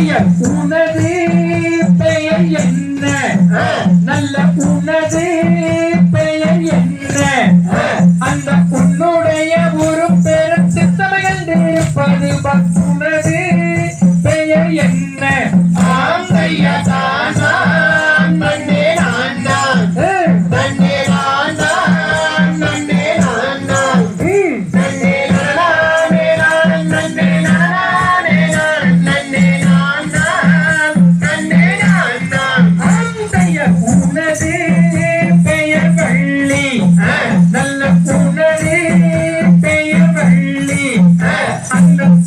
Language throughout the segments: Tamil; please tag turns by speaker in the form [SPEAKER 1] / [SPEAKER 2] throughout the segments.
[SPEAKER 1] பெயர் உனது பெயர் என்ன? நல்ல உனது பெயர் என்ன? அந்த உன்னுடைய ஒரு பெரும் சித்தமை கண்டிருப்பது பத்துனது பெயர் என்ன? ஆந்தையா பூனது பெயர் அந்த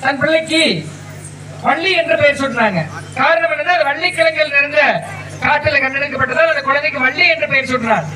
[SPEAKER 1] தன் பிள்ளைக்கு வள்ளி என்று பெயர் சொல்றாங்க காரணம் என்னன்னா வள்ளிக்கிழங்கில் நிறைந்த காட்டில் கண்டெடுக்கப்பட்டதால் அந்த குழந்தைக்கு வள்ளி என்று பெயர் சொல்றாங்க